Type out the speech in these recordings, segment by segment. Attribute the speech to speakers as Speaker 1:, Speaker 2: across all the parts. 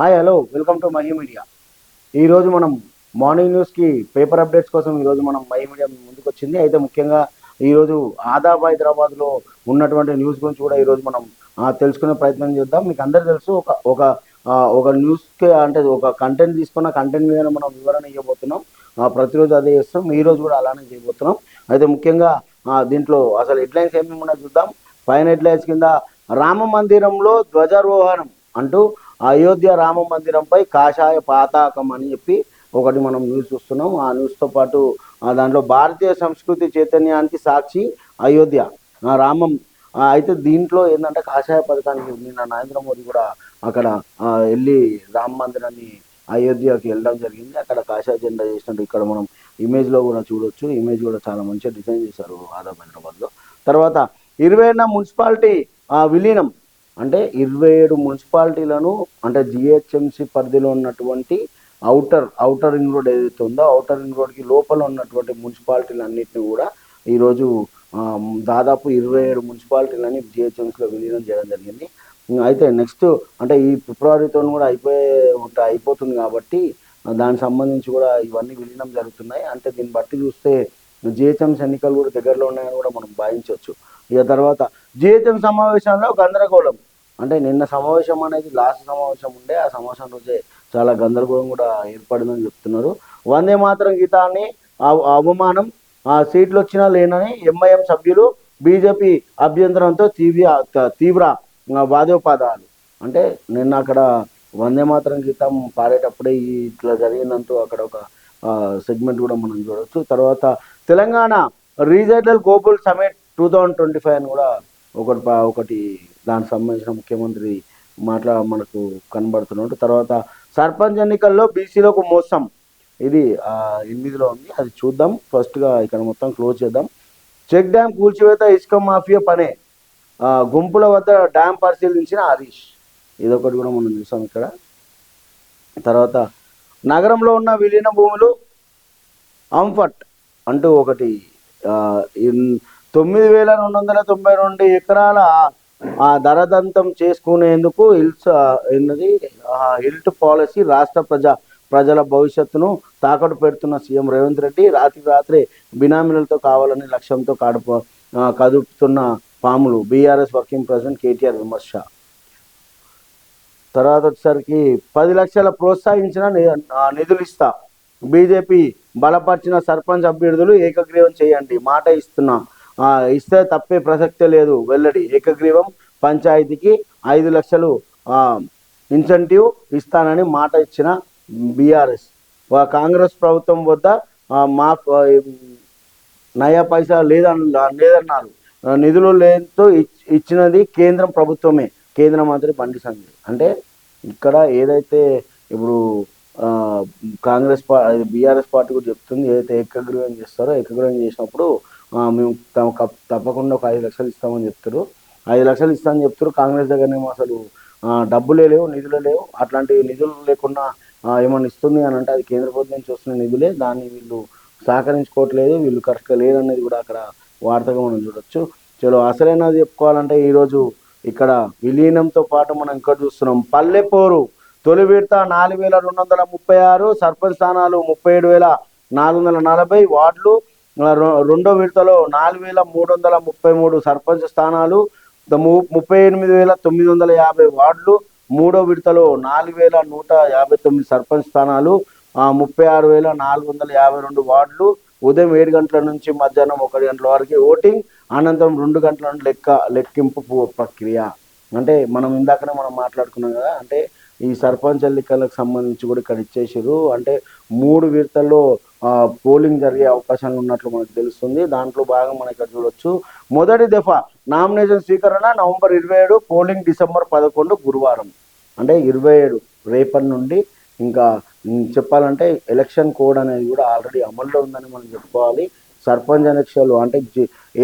Speaker 1: Hi hello welcome to Mahi media ఈరోజు మనం morning న్యూస్కి పేపర్ అప్డేట్స్ కోసం ఈరోజు మనం మహి మీడియా ముందుకు వచ్చింది అయితే ముఖ్యంగా ఈరోజు ఆదాబ్ హైదరాబాద్లో ఉన్నటువంటి న్యూస్ గురించి కూడా ఈరోజు మనం తెలుసుకునే ప్రయత్నం చేద్దాం. మీకు అందరు తెలుసు ఒక ఒక ఒక న్యూస్కి అంటే ఒక కంటెంట్ తీసుకున్న కంటెంట్ మీద మనం వివరణ ఇవ్వబోతున్నాం. ప్రతిరోజు అదే చేస్తాం. ఈరోజు కూడా అలానే చేయబోతున్నాం. అయితే ముఖ్యంగా దీంట్లో అసలు హెడ్లైన్స్ ఏమేమి ఉన్నాయో చూద్దాం. పైన హెడ్లైన్స్ కింద రామ మందిరంలో ధ్వజారోహణం అంటూ అయోధ్య రామ మందిరంపై కాషాయ పాతాకం అని చెప్పి ఒకటి మనం న్యూస్ చూస్తున్నాం. ఆ న్యూస్తో పాటు దాంట్లో భారతీయ సంస్కృతి చైతన్యానికి సాక్షి అయోధ్య. ఆ రామం అయితే దీంట్లో ఏంటంటే కాషాయ పథకానికి నిన్న నరేంద్ర మోదీ కూడా అక్కడ వెళ్ళి రామ మందిరాన్ని అయోధ్యకి వెళ్ళడం జరిగింది. అక్కడ కాషాయ జెండా చేసినట్టు ఇక్కడ మనం ఇమేజ్లో కూడా చూడొచ్చు. ఇమేజ్ కూడా చాలా మంచిగా డిజైన్ చేశారు ఆదాబ్ హైదరాబాద్లో. తర్వాత ఇరవై మున్సిపాలిటీ ఆ, విలీనం అంటే ఇరవై ఏడు మున్సిపాలిటీలను అంటే జిహెచ్ఎంసి పరిధిలో ఉన్నటువంటి అవుటర్ అవుటర్ రింగ్ రోడ్ ఏదైతే ఉందో అవుటర్ రింగ్ రోడ్కి లోపల ఉన్నటువంటి మున్సిపాలిటీలన్నింటినీ కూడా ఈరోజు దాదాపు ఇరవై ఏడు మున్సిపాలిటీలని జిహెచ్ఎంసీలో విలీనం చేయడం జరిగింది. అయితే నెక్స్ట్ అంటే ఈ ఫిబ్రవరితో కూడా అయిపోయే ఉంటా అయిపోతుంది కాబట్టి దానికి సంబంధించి కూడా ఇవన్నీ విలీనం జరుగుతున్నాయి. అంటే దీన్ని బట్టి చూస్తే జిహెచ్ఎంసీ ఎన్నికలు కూడా దగ్గరలో ఉన్నాయని కూడా మనం భావించవచ్చు. ఇక తర్వాత జిహెచ్ఎం సమావేశంలో గందరగోళం. అంటే నిన్న సమావేశం అనేది లాస్ట్ సమావేశం ఉండే ఆ సమావేశం రోజే చాలా గందరగోళం కూడా ఏర్పడిందని చెప్తున్నారు. వందే మాత్రం గీతాన్ని అవమానం ఆ సీట్లు వచ్చినా లేనని ఎంఐఎం సభ్యులు బీజేపీ అభ్యంతరంతో తీవ్ర తీవ్ర వాదోపాదాలు. అంటే నిన్న అక్కడ వందే మాత్రం గీతం పాడేటప్పుడే ఇట్లా జరిగిందంటూ అక్కడ ఒక సెగ్మెంట్ కూడా మనం చూడవచ్చు తర్వాత Telangana regional Gokul summit two thousand twenty five అని కూడా ఒకటి ఒకటి దానికి సంబంధించిన ముఖ్యమంత్రి మాట్లా మనకు కనబడుతున్నాడు తర్వాత సర్పంచ్ ఎన్నికల్లో బీసీలకు మోసం. ఇది ఎనిమిదిలో ఉంది. అది చూద్దాం. ఫస్ట్గా ఇక్కడ మొత్తం క్లోజ్ చేద్దాం. చెక్ డ్యామ్ కూల్చివేత ఇసుక మాఫియా పనే. గుంపుల వద్ద డ్యామ్ పరిశీలించిన హరీష్. ఇదొకటి కూడా మనం చూసాం ఇక్కడ. తర్వాత నగరంలో ఉన్న విలీన భూములు అంఫట్ అంటూ ఒకటి తొమ్మిది వేల రెండు వందల తొంభై రెండు ఎకరాల ఆ ధరదంతం చేసుకునేందుకు హిల్స్ ఆ, ఎన్నది హిల్ట్ పాలసీ రాష్ట్ర ప్రజా ప్రజల భవిష్యత్తును తాకట్టు పెడుతున్న సీఎం రేవంత్ రెడ్డి రాత్రి రాత్రి బినామీలతో కావాలని లక్ష్యంతో కడుపు కదుపుతున్న పాములు. బీఆర్ఎస్ వర్కింగ్ ప్రెసిడెంట్ కేటీఆర్ విమర్శ. తర్వాత వచ్చేసరికి పది లక్షల ప్రోత్సహించిన నిధులు ఇస్తా. బీజేపీ బలపరిచిన సర్పంచ్ అభ్యర్థులు ఏకగ్రీవం చేయండి. మాట ఇస్తున్నా. ఇస్తే తప్పే ప్రసక్తే లేదు. వెల్లడి. ఏకగ్రీవం పంచాయతీకి ఐదు లక్షలు ఇన్సెంటివ్ ఇస్తానని మాట ఇచ్చిన బీఆర్ఎస్. కాంగ్రెస్ ప్రభుత్వం వద్ద మా నయా పైసా లేదన్న లేదన్నారు. నిధులు లేనితో ఇచ్- ఇచ్చినది కేంద్రం ప్రభుత్వమే. కేంద్ర మంత్రి బండి సంజయ్. అంటే ఇక్కడ ఏదైతే ఇప్పుడు కాంగ్రెస్ పా బీఆర్ఎస్ పార్టీ కూడా చెప్తుంది ఏదైతే ఏకగ్రీవం చేస్తారో ఏకగ్రీవం చేసినప్పుడు మేము తమ- తప్పకుండా ఒక ఐదు లక్షలు ఇస్తామని చెప్తారు ఐదు లక్షలు ఇస్తామని చెప్తారు కాంగ్రెస్ దగ్గరనేమో అసలు డబ్బులే లేవు నిధులు లేవు. అట్లాంటి నిధులు లేకుండా ఏమైనా ఇస్తుంది అని అంటే అది కేంద్ర ప్రభుత్వం నుంచి వస్తున్న నిధులే. దాన్ని వీళ్ళు సహకరించుకోవట్లేదు. వీళ్ళు కరెక్ట్గా లేదనేది కూడా అక్కడ వార్తగా మనం చూడొచ్చు. చలో అసలైనది చెప్పుకోవాలంటే ఈరోజు ఇక్కడ విలీనంతో పాటు మనం ఇక్కడ చూస్తున్నాం. పల్లెపోరు తొలి విడత నాలుగు వేల రెండు వందల ముప్పై ఆరు సర్పంచ్ స్థానాలు ముప్పై ఏడు వేల నాలుగు వందల నలభై వార్డులు రెండో విడతలో నాలుగు వేల మూడు వందల ముప్పై మూడు సర్పంచ్ స్థానాలు ద- ము- ముప్పై ఎనిమిది వేల తొమ్మిది వందల యాభై వార్డులు మూడో విడతలో నాలుగు వేల నూట యాభై తొమ్మిది సర్పంచ్ స్థానాలు ముప్పై ఆరు వేల నాలుగు వందల యాభై రెండు వార్డులు ఉదయం ఏడు గంటల నుంచి మధ్యాహ్నం ఒకటి గంటల వరకు ఓటింగ్ అనంతరం రెండు గంటల నుండి లెక్క లెక్కింపు ప్రక్రియ. అంటే మనం ఇందాకనే మనం మాట్లాడుకున్నాం కదా అంటే ఈ సర్పంచ్ ఎన్నికలకు సంబంధించి కూడా ఇక్కడ ఇచ్చేసారు అంటే మూడు విడతల్లో పోలింగ్ జరిగే అవకాశాలు ఉన్నట్లు మనకు తెలుస్తుంది. దాంట్లో భాగం మనం ఇక్కడ చూడొచ్చు. మొదటి దఫా నామినేషన్ స్వీకరణ నవంబర్ ఇరవై ఏడు పోలింగ్ డిసెంబర్ పదకొండు గురువారం. అంటే ఇరవై ఏడు రేపటి నుండి ఇంకా చెప్పాలంటే ఎలక్షన్ కోడ్ అనేది కూడా ఆల్రెడీ అమల్లో ఉందని మనం చెప్పుకోవాలి. సర్పంచ్ ఎన్నికలు అంటే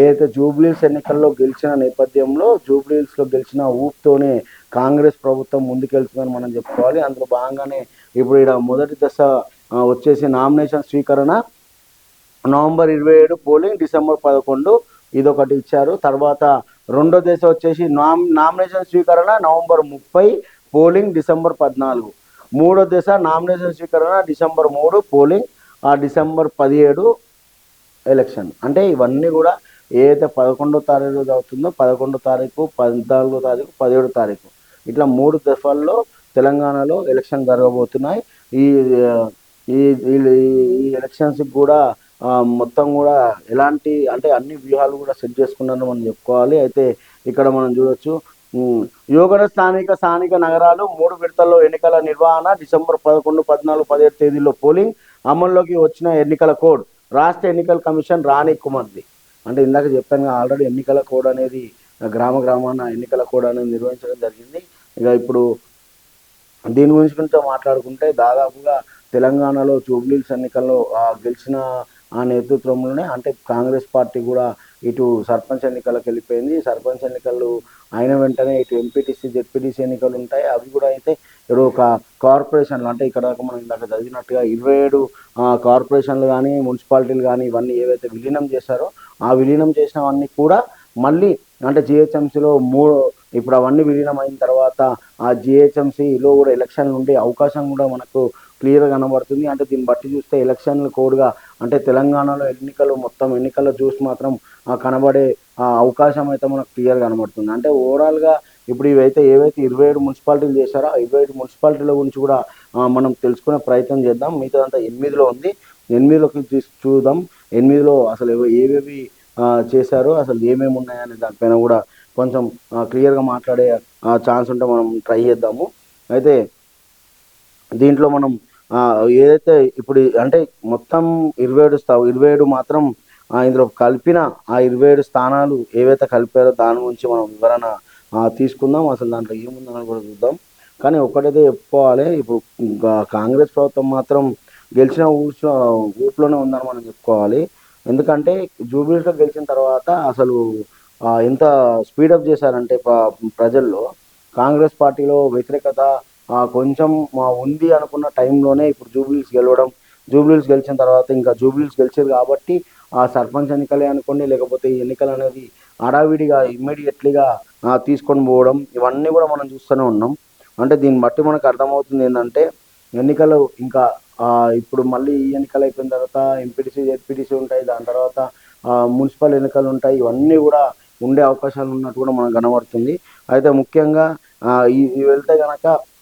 Speaker 1: ఏదైతే జూబ్లీస్ ఎన్నికల్లో గెలిచిన నేపథ్యంలో జూబ్లీస్లో గెలిచిన ఊపుతోనే కాంగ్రెస్ ప్రభుత్వం ముందుకెళ్తుందని మనం చెప్పుకోవాలి. అందులో భాగంగానే ఇప్పుడు ఇక్కడ మొదటి దశ వచ్చేసి నామినేషన్ స్వీకరణ. నవంబర్ ఇరవై ఏడు పోలింగ్ డిసెంబర్ పదకొండు ఇదొకటి ఇచ్చారు. తర్వాత రెండో దశ వచ్చేసి నామ్ నామినేషన్ స్వీకరణ నవంబర్ ముప్పై పోలింగ్ డిసెంబర్ పద్నాలుగు. మూడో దశ నామినేషన్ స్వీకరణ డిసెంబర్ మూడు పోలింగ్ ఆ డిసెంబర్ పదిహేడు. ఎలక్షన్. అంటే ఇవన్నీ కూడా ఏదైతే పదకొండో తారీఖు రోజు అవుతుందో పదకొండో తారీఖు పద్నాలుగో తారీఖు పదిహేడో తారీఖు. ఇట్లా మూడు దఫాల్లో తెలంగాణలో ఎలక్షన్ జరగబోతున్నాయి. ఈ ఈ ఈ- ఈ ఎలక్షన్స్కి కూడా మొత్తం కూడా ఎలాంటి అంటే అన్ని వ్యూహాలు కూడా సెట్ చేసుకున్నారని మనం చెప్పుకోవాలి. అయితే ఇక్కడ మనం చూడొచ్చు యోగన స్థానిక స్థానిక నగరాలు మూడు విడతల్లో ఎన్నికల నిర్వహణ డిసెంబర్ పదకొండు పద్నాలుగు పదిహేడు తేదీల్లో పోలింగ్ అమల్లోకి వచ్చిన ఎన్నికల కోడ్. రాష్ట్ర ఎన్నికల కమిషన్ రాణి కుమార్ది. అంటే ఇందాక చెప్పాను ఆల్రెడీ ఎన్నికల కోడ్ అనేది గ్రామ గ్రామాన ఎన్నికల కోడ్ అనేది నిర్వహించడం జరిగింది. ఇక ఇప్పుడు దీని గురించి కొంచెం మాట్లాడుకుంటే దాదాపుగా తెలంగాణలో జూబ్లీస్ ఎన్నికల్లో గెలిచిన ఆ నేతృత్వంలోనే అంటే కాంగ్రెస్ పార్టీ కూడా ఇటు సర్పంచ్ ఎన్నికలకు వెళ్ళిపోయింది. సర్పంచ్ ఎన్నికలు అయిన వెంటనే ఇటు ఎంపీటీసీ జెడ్పీటీసీ ఎన్నికలు ఉంటాయి. అవి కూడా అయితే ఇప్పుడు ఒక కార్పొరేషన్లు అంటే ఇక్కడ మనం ఇందాక చదివినట్టుగా ఇరవై ఏడు కార్పొరేషన్లు కానీ మున్సిపాలిటీలు కానీ ఇవన్నీ ఏవైతే విలీనం చేశారో ఆ విలీనం చేసినవన్నీ కూడా మళ్ళీ అంటే జిహెచ్ఎంసీలో మూడు ఇప్పుడు అవన్నీ విలీనం అయిన తర్వాత ఆ జిహెచ్ఎంసీలో కూడా ఎలక్షన్లు ఉండే అవకాశం కూడా మనకు క్లియర్గా కనబడుతుంది. అంటే దీన్ని బట్టి చూస్తే ఎలక్షన్లు కోడ్గా అంటే తెలంగాణలో ఎన్నికలు మొత్తం ఎన్నికల్లో చూసి మాత్రం కనబడే అవకాశం అయితే మనకు క్లియర్ కనబడుతుంది. అంటే ఓవరాల్గా ఇప్పుడు ఇవైతే ఏవైతే ఇరవై ఏడు మున్సిపాలిటీలు చేశారో ఆ ఇరవై ఏడు మున్సిపాలిటీల గురించి కూడా మనం తెలుసుకునే ప్రయత్నం చేద్దాం. మిగతాదంతా ఎనిమిదిలో ఉంది. ఎనిమిదిలోకి చూద్దాం. ఎనిమిదిలో అసలు ఏవేవి చేశారు చేశారో అసలు ఏమేమి ఉన్నాయనే దానిపైన కూడా కొంచెం క్లియర్గా మాట్లాడే ఛాన్స్ ఉంటే మనం ట్రై చేద్దాము. అయితే దీంట్లో మనం ఏదైతే ఇప్పుడు అంటే మొత్తం ఇరవై ఏడు స్థా ఇరవై ఏడు మాత్రం ఆ, ఇందులో కలిపిన ఆ ఇరవై ఏడు స్థానాలు ఏవైతే కలిపారో దాని గురించి మనం వివరణ తీసుకుందాం. అసలు దాంట్లో ఏముందని కూడా చూద్దాం. కానీ ఒకటైతే చెప్పుకోవాలి. ఇప్పుడు కాంగ్రెస్ ప్రభుత్వం మాత్రం గెలిచిన ఊర్లో ఊపులోనే ఉందని మనం చెప్పుకోవాలి. ఎందుకంటే జూబిలీస్లో గెలిచిన తర్వాత అసలు ఎంత స్పీడప్ చేశారంటే ప్రజల్లో. కాంగ్రెస్ పార్టీలో వ్యతిరేకత కొంచెం మా ఉంది అనుకున్న టైంలోనే ఇప్పుడు జూబ్లీస్ గెలవడం జూబ్లీస్ గెలిచిన తర్వాత ఇంకా జూబ్లీస్ గెలిచారు కాబట్టి ఆ సర్పంచ్ ఎన్నికలే అనుకోండి లేకపోతే ఈ ఎన్నికలు అనేది హడావిడిగా ఇమ్మీడియట్లీగా తీసుకొని పోవడం ఇవన్నీ కూడా మనం చూస్తూనే ఉన్నాం. అంటే దీన్ని బట్టి మనకు అర్థమవుతుంది ఏంటంటే ఎన్నికలు ఇంకా ఇప్పుడు మళ్ళీ ఈ ఎన్నికలు అయిపోయిన తర్వాత ఎంపీటీసీ జెడ్పీటీసీ ఉంటాయి దాని తర్వాత మున్సిపల్ ఎన్నికలు ఉంటాయి ఇవన్నీ కూడా ఉండే అవకాశాలు ఉన్నట్టు కూడా మనకు కనబడుతుంది. అయితే ముఖ్యంగా ఈ ఇవి వెళ్తే కనుక